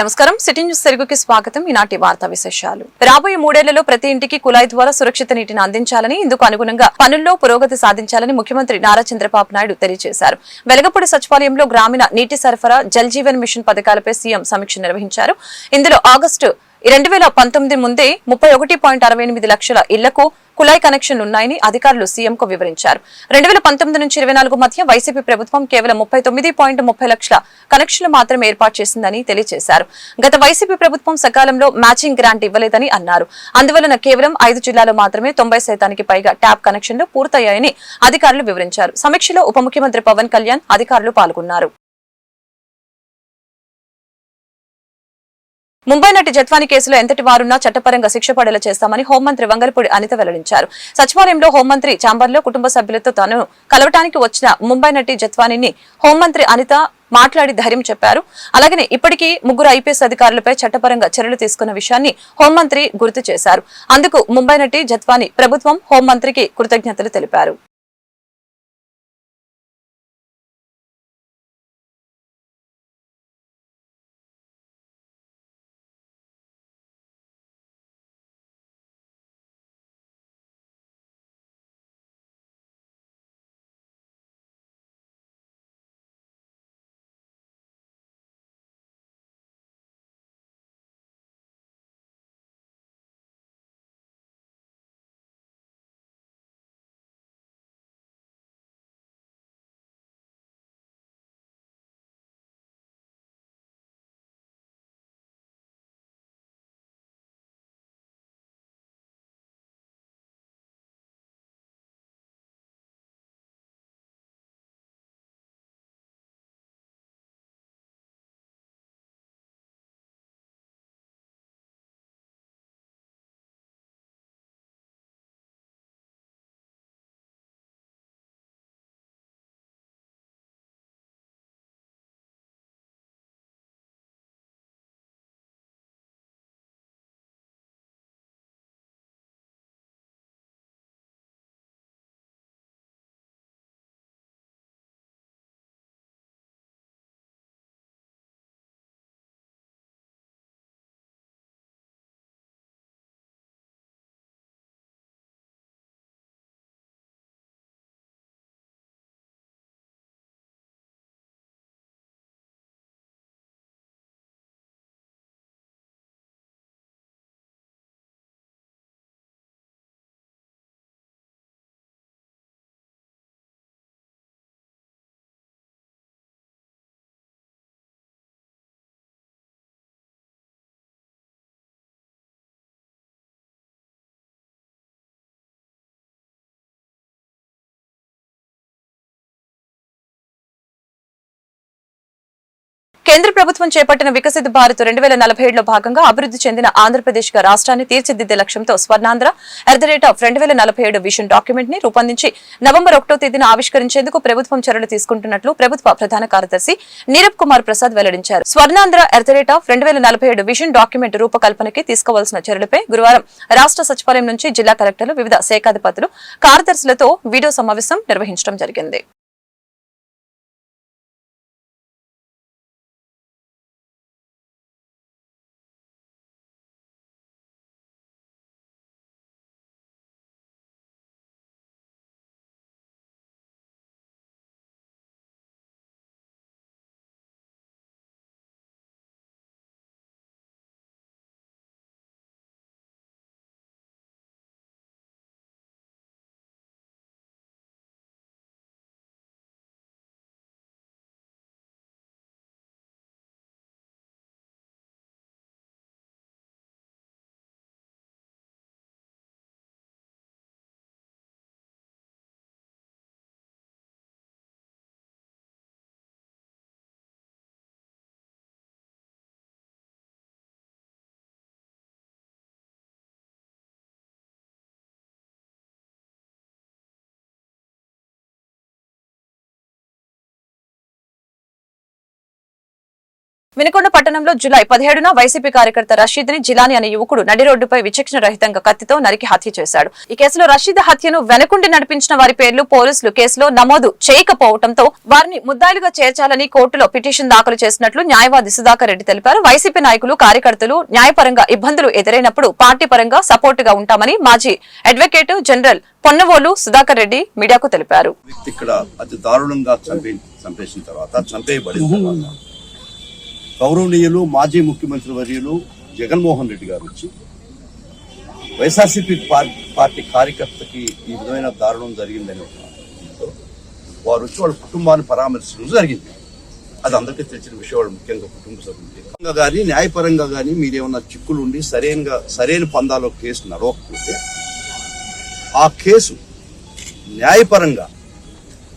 నమస్కారం. City news తెలుగుకి స్వాగతం. ఈనాటి వార్తా విశేషాలు. రాబోయే మూడేళ్ళలో ప్రతి ఇంటికి కుళాయి ద్వారా సురక్షిత నీటిని అందించాలని ఇందుకు అనుగుణంగా పనుల్లో పురోగతి సాధించాలని ముఖ్యమంత్రి నారా చంద్రబాబు నాయుడు తెలియజేశారు. వెలగపూడి సచివాలయంలో గ్రామీణ నీటి సరఫరా జల్ జీవన్ మిషన్ పథకాలపై సీఎం సమీక్ష నిర్వహించారు. ఇందులో ఆగస్టు రెండు వేల పంతొమ్మిది ముందే ముప్పై ఒకటి పాయింట్ అరవై ఎనిమిది లక్షల ఇళ్ళకు కులాయి కనెక్షన్లు ఉన్నాయని అధికారులు సీఎంకు వివరించారు. రెండు వేల పంతొమ్మిది నుంచి ఇరవై నాలుగు మధ్య వైసీపీ ప్రభుత్వం కేవలం ముప్పై తొమ్మిది పాయింట్ ముప్పై లక్షల కనెక్షన్లు మాత్రమే ఏర్పాటు చేసిందని తెలియజేశారు. గత వైసీపీ ప్రభుత్వం సకాలంలో మ్యాచింగ్ గ్రాంట్ ఇవ్వలేదని అన్నారు. అందువలన కేవలం ఐదు జిల్లాలో మాత్రమే తొంభై శాతానికి పైగా ట్యాప్ కనెక్షన్లు పూర్తయ్యాయని అధికారులు వివరించారు. సమీక్షలో ఉప ముఖ్యమంత్రి పవన్ కళ్యాణ్ అధికారులు పాల్గొన్నారు. ముంబై నటి జత్వాని కేసులో ఎంతటి వారున్నా చట్టపరంగా శిక్ష పడేలా చేస్తామని హోంమంత్రి వంగలపూడి అనిత వెల్లడించారు. సచివాలయంలో హోంమంత్రి చాంబర్లో కుటుంబ సభ్యులతో తాను కలవటానికి వచ్చిన ముంబై నటి జత్వానిని హోంమంత్రి అనిత మాట్లాడి ధైర్యం చెప్పారు. అలాగనే ఇప్పటికీ ముగ్గురు ఐపీఎస్ అధికారులపై చట్టపరంగా చర్యలు తీసుకున్న విషయాన్ని హోంమంత్రి గుర్తు చేశారు. అందుకు ముంబై నటి జత్వాని ప్రభుత్వం హోంమంత్రికి కృతజ్ఞతలు తెలిపారు. కేంద్ర ప్రభుత్వం చేపట్టిన వికసిత భారత్ రెండు వేల నలభై ఏడులో భాగంగా అభివృద్ధి చెందిన ఆంధ్రప్రదేశ్గా రాష్ట్రాన్ని తీర్చిదిద్దే లక్ష్యంతో Swarnandhra at the rate of రెండు వేల నలభై ఏడు విషన్ డాక్యుమెంట్ని రూపొందించి నవంబర్ ఒకటో తేదీన ఆవిష్కరించేందుకు ప్రభుత్వం చర్యలు తీసుకుంటున్నట్లు ప్రభుత్వ ప్రధాన కార్యదర్శి నీరబ్ కుమార్ ప్రసాద్ వెల్లడించారు. Swarnandhra at the rate of రెండు వేల నలభై ఏడు విషన్ డాక్యుమెంట్ రూపకల్పనకి తీసుకోవాల్సిన చర్యలపై గురువారం రాష్ట్ర సచివాలయం నుంచి జిల్లా కలెక్టర్లు వివిధ శాఖాధిపతులు కార్యదర్శులతో వీడియో సమావేశం నిర్వహించడం జరిగింది. వినుకొండ పట్టణంలో జులై పదిహేడున వైసీపీ కార్యకర్త రషీద్ని జిలాని అనే యువకుడు నడి రోడ్డుపై విచక్షణ రహితంగా కత్తితో నరికి హత్య చేశాడు. ఈ కేసులో రషీద్ హత్యను వెనుకుండి నడిపించిన వారి పేర్లు పోలీసులు కేసులో నమోదు చేయకపోవడంతో వారిని ముద్దాయిలుగా చేర్చాలని కోర్టులో పిటిషన్ దాఖలు చేసినట్లు న్యాయవాది సుధాకర్ రెడ్డి తెలిపారు. వైసీపీ నాయకులు కార్యకర్తలు న్యాయపరంగా ఇబ్బందులు ఎదురైనప్పుడు పార్టీ పరంగా సపోర్ట్గా ఉంటామని మాజీ అడ్వకేట్ జనరల్ పొన్నవోలు సుధాకర్ రెడ్డి మీడియాకు తెలిపారు. గౌరవనీయులు మాజీ ముఖ్యమంత్రి వర్యులు జగన్మోహన్ రెడ్డి గారు వచ్చి వైఎస్ఆర్సీపీ పార్టీ పార్టీ కార్యకర్తకి ఈ విధమైన దారుణం జరిగిందని వారు వచ్చి వాళ్ళ కుటుంబాన్ని పరామర్శించడం జరిగింది. అది అందరికీ తెలిసిన విషయం వాళ్ళు ముఖ్యంగా కుటుంబ సభ్యులు కానీ న్యాయపరంగా కానీ మీరేమన్నా చిక్కులు ఉండి సరైనగా సరైన పందాలో కేసు నడవకపోతే ఆ కేసు న్యాయపరంగా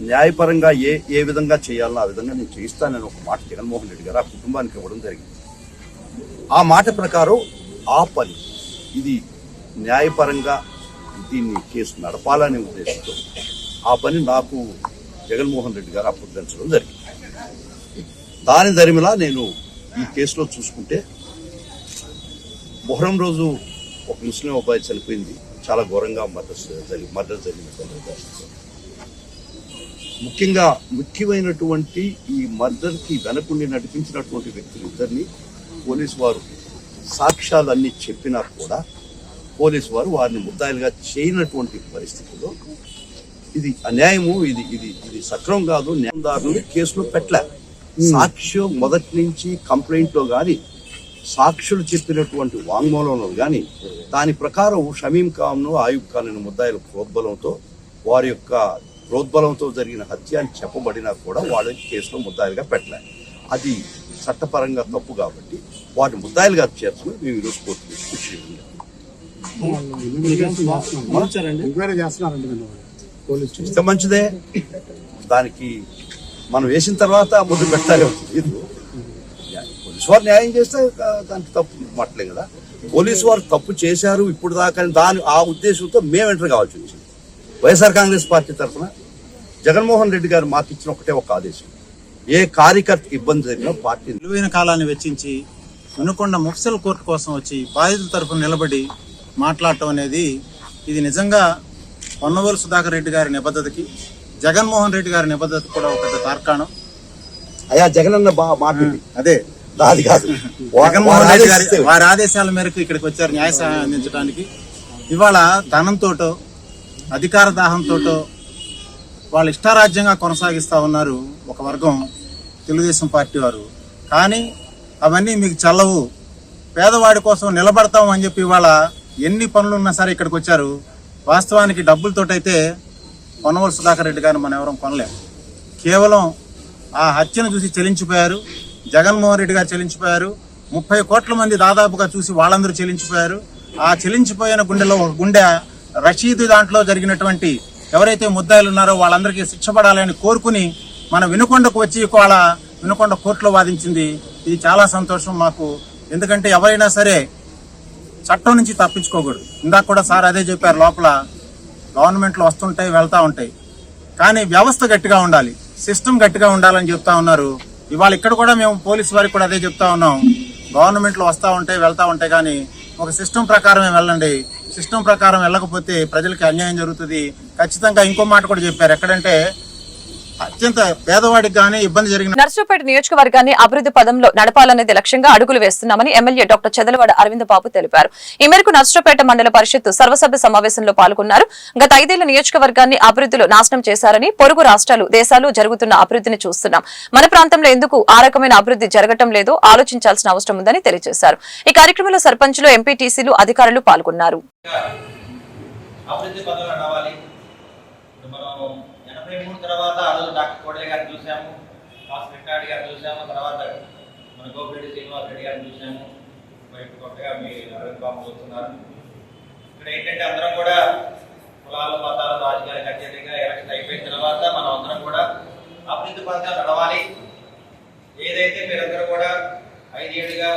న్యాయపరంగా ఏ ఏ విధంగా చేయాలో ఆ విధంగా నేను చేయిస్తానని ఒక మాట జగన్మోహన్ రెడ్డి గారు ఆ కుటుంబానికి ఇవ్వడం జరిగింది. ఆ మాట ప్రకారం ఆ పని ఇది న్యాయపరంగా దీన్ని కేసు నడపాలనే ఉద్దేశంతో ఆ పని నాకు జగన్మోహన్ రెడ్డి గారు అప్పగించడం జరిగింది. దాని దరిమిలా నేను ఈ కేసులో చూసుకుంటే మొహరం రోజు ఒక ముస్లిం అబ్బాయి చనిపోయింది. చాలా ఘోరంగా మర్డర్ జరిగి మర్డర్ జరిగిన ముఖ్యంగా ముఖ్యమైనటువంటి ఈ మర్డర్కి వెనకుండి నడిపించినటువంటి వ్యక్తులు ఇద్దరిని పోలీసు వారు సాక్ష్యాలు అన్ని చెప్పినా కూడా పోలీసు వారు వారిని ముద్దాయిలుగా చేయనటువంటి పరిస్థితుల్లో ఇది అన్యాయము ఇది ఇది ఇది సక్రమం కాదు న్యాయదారులు కేసులో పెట్టలే. సాక్ష్యం మొదటి నుంచి కంప్లైంట్లో గాని సాక్షులు చెప్పినటువంటి వాంగ్మూలంలో గాని దాని ప్రకారం షమీం ఖాన్ను ఆయుబ్ ఖాన్ అనే ముద్దాయిల ప్రోద్బలంతో వారి యొక్క ప్రోద్బలంతో జరిగిన హత్య అని చెప్పబడినా కూడా వాళ్ళ కేసులో ముద్దాయిలుగా పెట్టలే. అది చట్టపరంగా తప్పు కాబట్టి వాటిని ముద్దాయిలుగా చేర్చమని మేము ఈరోజు కోర్టు ఇస్తే మంచిదే. దానికి మనం వేసిన తర్వాత ముందు పెట్టాలి ఇది పోలీసు వారు న్యాయం చేస్తే దానికి తప్పు మట్టలే కదా. పోలీసు వారు తప్పు చేశారు ఇప్పుడు దాకా అని దాని ఆ ఉద్దేశంతో మేము ఎంటర్ కావాల్సి వచ్చింది. వైఎస్ఆర్ కాంగ్రెస్ పార్టీ తరఫున జగన్మోహన్ రెడ్డి గారు మాకు ఇచ్చిన ఒకటే ఒక ఆదేశం. ఏ కార్యకర్తకి ఇబ్బంది జరిగినా పార్టీ విలువైన కాలాన్ని వెచ్చించి వినుకొండ ముఫ్సల్ కోర్టు కోసం వచ్చి బాధితుల తరఫున నిలబడి మాట్లాడటం అనేది ఇది నిజంగా పొన్నవోలు సుధాకర్ రెడ్డి గారి నిబద్ధతకి జగన్మోహన్ రెడ్డి గారి నిబద్ధత కూడా ఒక పెద్ద తార్కాణం. అయ్యా జగనన్న బా మాట. అదే. కాదు. జగన్మోహన్ రెడ్డి గారి వారి ఆదేశాల మేరకు ఇక్కడికి వచ్చారు న్యాయ సహాయం అందించడానికి. ఇవాళ ధనంతోటో అధికార దాహంతోటో వాళ్ళు ఇష్టారాజ్యంగా కొనసాగిస్తూ ఉన్నారు ఒక వర్గం తెలుగుదేశం పార్టీ వారు. కానీ అవన్నీ మీకు చల్లవు. పేదవాడి కోసం నిలబడతాం అని చెప్పి ఇవాళ ఎన్ని పనులు ఉన్నా సరే ఇక్కడికి వచ్చారు. వాస్తవానికి డబ్బులతోటైతే పొన్నవల్ సుధాకర్ రెడ్డి గారిని మనం ఎవరం కొనలేం. కేవలం ఆ హత్యను చూసి చెలించిపోయారు. జగన్మోహన్ రెడ్డి గారు చెలించిపోయారు. ముప్పై కోట్ల మంది దాదాపుగా చూసి వాళ్ళందరూ చెలించిపోయారు. ఆ చెలించిపోయిన గుండెలో ఒక గుండె రషీద్ దాంట్లో జరిగినటువంటి ఎవరైతే ముద్దాయిలు ఉన్నారో వాళ్ళందరికీ శిక్ష పడాలని కోరుకుని మన వినుకొండకు వచ్చి వాళ్ళ వినుకొండ కోర్టులో వాదించింది. ఇది చాలా సంతోషం మాకు. ఎందుకంటే ఎవరైనా సరే చట్టం నుంచి తప్పించుకోకూడదు. ఇందాక కూడా సార్ అదే చెప్పారు లోపల గవర్నమెంట్లో వస్తుంటాయి వెళ్తూ ఉంటాయి. కానీ వ్యవస్థ గట్టిగా ఉండాలి. సిస్టమ్ గట్టిగా ఉండాలని చెప్తా ఉన్నారు. ఇవాళ ఇక్కడ కూడా మేము పోలీస్ వారికి కూడా అదే చెప్తా ఉన్నాం. గవర్నమెంట్లో వస్తూ ఉంటాయి వెళ్తూ ఉంటాయి కానీ ఒక సిస్టమ్ ప్రకారమే వెళ్ళండి. సిస్టమ్ ప్రకారం వెళ్ళకపోతే ప్రజలకి అన్యాయం జరుగుతుంది. ఖచ్చితంగా ఇంకో మాట కూడా చెప్పారు. ఎక్కడంటే అత్యంత పేదవాడికి కానీ ఇబ్బంది జరిగిన నియోజకవర్గాన్ని అభివృద్ధి పదంలో నడపాలనేది లక్ష్యంగా అడుగులు వేస్తున్నామని ఎమ్మెల్యే డాక్టర్ చెదలవాడ అరవింద్ బాబు తెలిపారు. ఈ మేరకు నర్సరావుపేట మండల పరిషత్తు సర్వసభ్య సమావేశంలో పాల్గొన్నారు. గత ఐదేళ్ళ నియోజకవర్గాన్ని అభివృద్ధిలో నాశనం చేశారని పొరుగు రాష్ట్రాలు దేశాలు జరుగుతున్న అభివృద్ధిని చూస్తున్నాం. మన ప్రాంతంలో ఎందుకు ఆ రకమైన అభివృద్ధి జరగటం లేదో ఆలోచించాల్సిన అవసరం ఉందని తెలియజేశారు. ఈ కార్యక్రమంలో సర్పంచులు ఎంపీటీసీలు అధికారులు పాల్గొన్నారు. అభివృద్ధి పనులు నడవాలి. ఎనభై మూడు తర్వాత ఆ రోజు డాక్టర్ కోడలి గారిని చూసాము మాస్ వెంకటారెడ్డి గారిని చూసాము తర్వాత మన గోపిరెడ్డి శ్రీనివాస్ రెడ్డి గారిని చూసాము మరి కొత్తగా మీ అరవింద్ బాబు చూస్తున్నారు ఇక్కడ ఏంటంటే అందరం కూడా కులాలు మతాలు రాజకీయాలకు అత్యధికంగా ఎలక్షన్ అయిపోయిన తర్వాత మనం అందరం కూడా అభివృద్ధి పథకాలు నడవాలి. ఏదైతే మీరందరూ కూడా ఐదేళ్ళుగా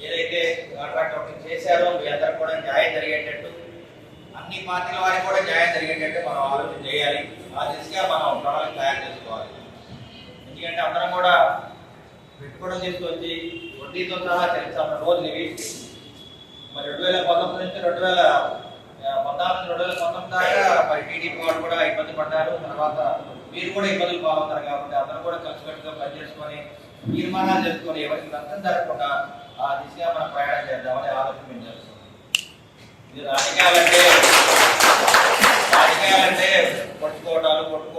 ఏదైతే కాంట్రాక్ట్ ఒకటి చేశారో మీ అందరూ కూడా న్యాయం జరిగేటట్టు అన్ని పార్టీల వారికి కూడా న్యాయం జరిగేటట్టు మనం ఆలోచన చేయాలి. ఆ దిశగా మనం ప్రణాళిక తయారు చేసుకోవాలి. ఎందుకంటే అందరం కూడా పెట్టుబడులు తీసుకొచ్చి వడ్డీతో సహా చెల్లిస్తామన్న రోజులు ఇవి మరి రెండు వేల పంతొమ్మిది నుంచి రెండు వేల పంతొమ్మిది రెండు వేల పంతొమ్మిది దాకా మరి టీడీపీ వాళ్ళు కూడా ఇబ్బంది పడ్డారు. తర్వాత మీరు కూడా ఇబ్బందులు పాల్గొన్నారు కాబట్టి అందరూ కూడా కలిసికట్టుగా పనిచేసుకొని తీర్మానాలు చేసుకొని ఎవరికి నష్టం జరగకుండా ఆ దిశగా మనం ప్రయాణం చేద్దామని ఆలోచన మేము చేస్తున్నాం. ఇది రాజకీయాలంటే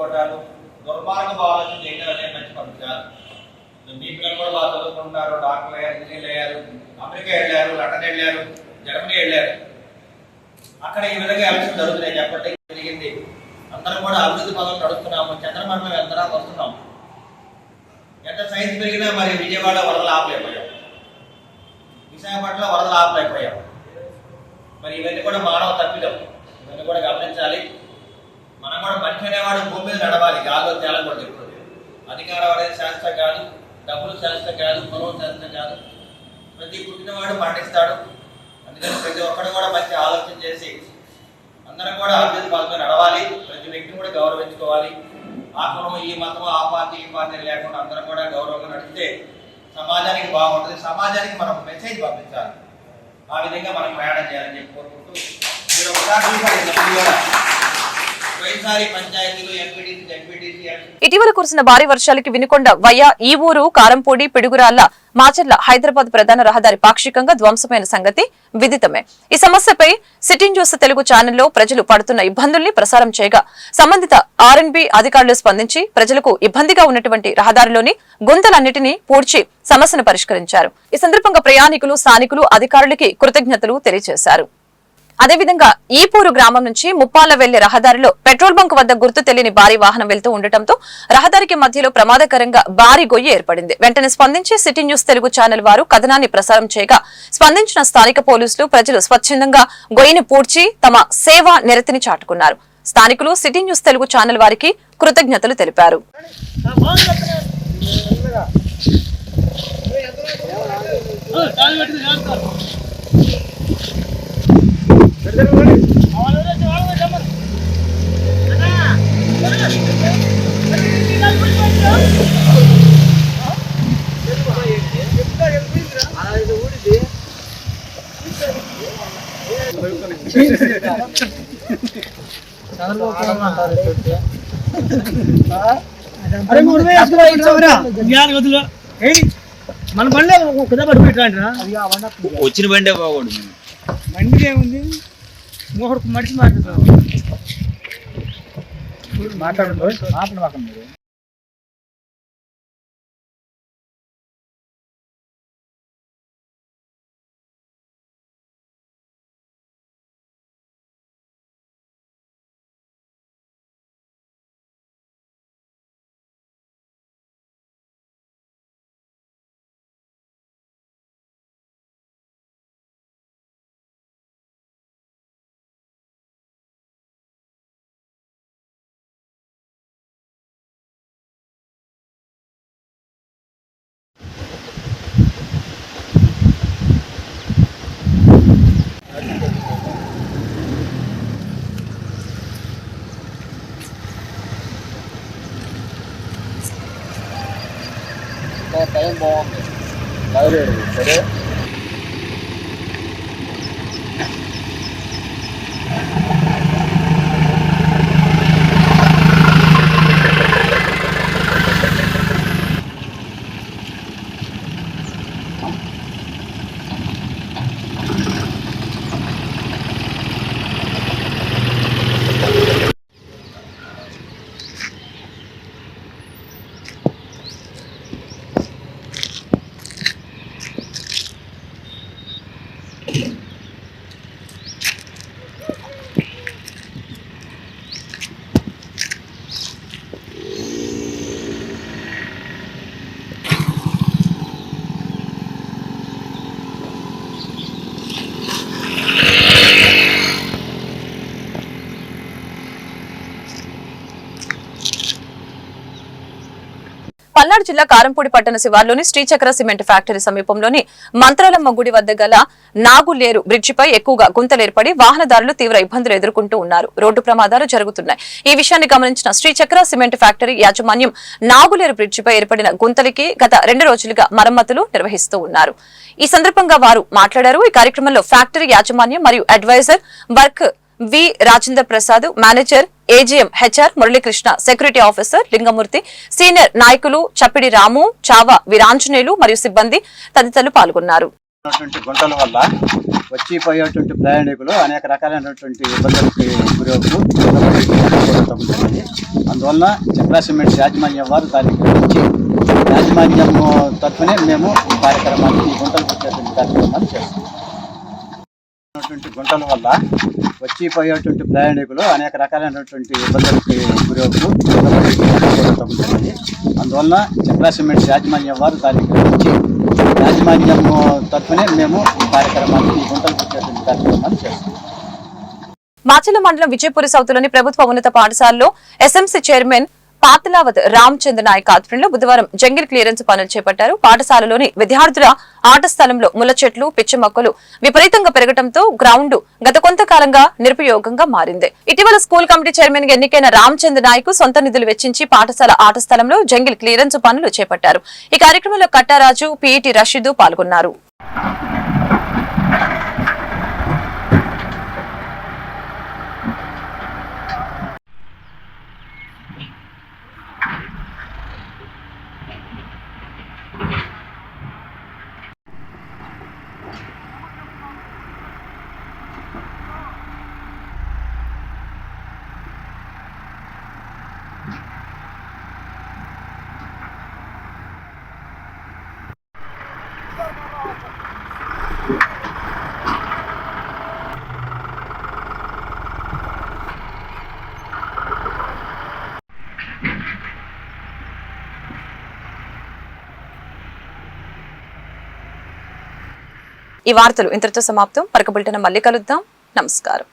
పట్టుకోవటాలు కొట్టుకోవటాలు దుర్మార్గపు ఆలోచన చేయడం అనేది మంచి పద్ధతి కాదు. మీ పిల్లలు కూడా బాగా చదువుకుంటున్నారు డాక్టర్ అయ్యారు ఇంజనీర్లు అయ్యారు అమెరికా వెళ్ళారు లండన్ వెళ్ళారు జర్మనీ వెళ్ళారు. అక్కడ ఈ విధంగా ఎలక్షన్ జరుగుతున్నాయి. చెప్పండి జరిగింది? అందరం కూడా అభివృద్ధి పదం నడుస్తున్నాము చంద్రమండలం వెళ్తున్నాం వస్తున్నాము. ఎంత సైన్స్ పెరిగినా మరి విజయవాడ వరదలు ఆపలేకపోయాం. విశాఖపట్నంలో వరదలు ఆపలేకపోయాం. మరి ఇవన్నీ కూడా మానవ తప్పిదం. ఇవన్నీ కూడా గమనించాలి. మనం కూడా మనిషి అనేవాడు భూమి మీద నడవాలి. గాల్లో తేలకూడదు ఎప్పుడు అధికారం అనేది శాస్త్రం కాదు డబ్బులు శాస్త్రం కాదు పొలం శాస్త్రం కాదు. ప్రతి పుట్టినవాడు మరణిస్తాడు అందుకని ప్రతి ఒక్కడు కూడా మంచి ఆలోచన చేసి అందరం కూడా అభివృద్ధి పథకం నడవాలి. ప్రతి వ్యక్తిని కూడా గౌరవించుకోవాలి. ఆ కులం ఈ మతం ఆ పార్టీ ఈ పార్టీ లేకుండా అందరం కూడా గౌరవంగా నడిస్తే సమాజానికి బాగుంటుంది. సమాజానికి మనం మెసేజ్ పంపించాలి. ఆ విధంగా మనం ప్రయాణం చేయాలని చెప్పి కోరుకుంటూ మీరు ఒకసారి ఇటీవల కురిసిన భారీ వర్షాలకి వినుకొండ వయ్య ఈ ఊరు కారంపూడి పిడుగురాళ్ళ మాచర్ల హైదరాబాద్ ప్రధాన రహదారి పాక్షికంగా ధ్వంసమైన సంగతి విదితమే. ఈ సమస్యపై సిటీ న్యూస్ తెలుగు ఛానల్లో ప్రజలు పడుతున్న ఇబ్బందుల్ని ప్రసారం చేయగా సంబంధిత ఆర్ఎన్బి అధికారులు స్పందించి ప్రజలకు ఇబ్బందిగా ఉన్నటువంటి రహదారిలోని గుంతలన్నిటినీ పూడ్చి సమస్యను పరిష్కరించారు. ఈ సందర్భంగా ప్రయాణికులు స్థానికులు అధికారులకి కృతజ్ఞతలు తెలియజేశారు. అదేవిధంగా ఈపూరు గ్రామం నుంచి ముప్పాల వెళ్ళే రహదారిలో పెట్రోల్ బంక్ వద్ద గుర్తు తెలియని భారీ వాహనం వెళ్తూ ఉండటంతో రహదారికి మధ్యలో ప్రమాదకరంగా భారీ గొయ్యి ఏర్పడింది. వెంటనే స్పందించి సిటీ న్యూస్ తెలుగు ఛానల్ వారు కథనాన్ని ప్రసారం చేయగా స్పందించిన స్థానిక పోలీసులు ప్రజలు స్వచ్ఛందంగా గొయ్యిని పూడ్చి తమ సేవా నిరతిని చాటుకున్నారు. స్థానికులు సిటీ న్యూస్ తెలుగు ఛానల్ వారికి కృతజ్ఞతలు తెలిపారు. అరే మూడు వేలు వేసుకురా, ఇచ్చావురా. జ్ఞానం వదిలో. ఏయ్, మన బండి కుదా పడి పెట్టాంట్రా వచ్చిన బండే బాగుండు బండి ఏముంది మూడు మడిచి మాట్లాడుతాం మాట్లాడండి మాట్లాడమాకండి సరే పల్నాడు జిల్లా కారంపూడి పట్టణ శివార్లోని శ్రీచక్ర సిమెంట్ ఫ్యాక్టరీ సమీపంలోని మంత్రాలమ్మ గుడి వద్ద గల నాగులేరు బ్రిడ్జిపై ఎక్కువగా గుంతలేర్పడి వాహనదారులు తీవ్ర ఇబ్బందులు ఎదుర్కొంటూ ఉన్నారు. రోడ్డు ప్రమాదాలు జరుగుతున్నాయి. ఈ విషయాన్ని గమనించిన శ్రీచక్ర సిమెంట్ ఫ్యాక్టరీ యాజమాన్యం నాగులేరు బ్రిడ్జిపై ఏర్పడిన గుంతలకి గత రెండు రోజులుగా మరమ్మతులు నిర్వహిస్తూ ఉన్నారు. ఈ సందర్భంగా వారు మాట్లాడారు. ఈ కార్యక్రమంలో ఫ్యాక్టరీ యాజమాన్యం మరియు adviser work V Rajendra Prasad manager AGM HR Muralikrishna security officer Lingamurthy senior నాయకులు చప్పిడి రాము చావా వీరాంజనేయులు మరియు సిబ్బంది తదితరులు పాల్గొన్నారు. గుంటల వల్ల వచ్చి పోయేటువంటి ప్రయాణికులు అనేక రకాలైనటువంటి ఇబ్బందులకి గురవుతూ అందువల్ల చెప్పా సిమెంట్ యాజమాన్యం వారు దానికి గ్రహించి యాజమాన్యం తరఫునే మేము కార్యక్రమాన్ని ఈ గుంటలు కార్యక్రమాన్ని చేస్తాం ఉన్నటువంటి గుంటల వల్ల వచ్చి పోయేటువంటి ప్రయాణికులు అనేక రకాలైనటువంటి ఇబ్బందులకి గురవుతూ జరుగుతాం జరిగింది అందువలన చక్రా సిమెంట్స్ యాజమాన్యం వారు దానికి వచ్చి యాజమాన్యం తరఫునే మేము ఈ కార్యక్రమాన్ని ఈ గుంటలు పెట్టేటువంటి కార్యక్రమాన్ని చేస్తాం మాచల మండలం విజయపురి సౌత్లోని ప్రభుత్వ ఉన్నత పాఠశాలలో ఎస్ఎంసీ చైర్మన్ పాతలావత్ రామచంద్ర నాయక్ ఆధ్వర్యంలో బుధవారం జంగిల్ క్లియరెన్స్ పనులు చేపట్టారు. పాఠశాలలోని విద్యార్థుల ఆట స్థలంలో ముళ్ళ చెట్లు పిచ్చి మొక్కలు విపరీతంగా పెరగడంతో గ్రౌండ్ గత కొంతకాలంగా నిరుపయోగంగా మారింది. ఇటీవల స్కూల్ కమిటీ చైర్మన్గా ఎన్నికైన రామచంద్ర నాయక్ సొంత నిధులు వెచ్చించి పాఠశాల ఆట స్థలంలో జంగిల్ క్లియరెన్స్ పనులు చేపట్టారు. ఈ కార్యక్రమంలో కట్టారాజు పీఈటి రషీదు పాల్గొన్నారు. ఈ వార్తలు ఇంతటితో సమాప్తం. పరకబుల్టన మళ్ళీ కలుద్దాం. నమస్కారం.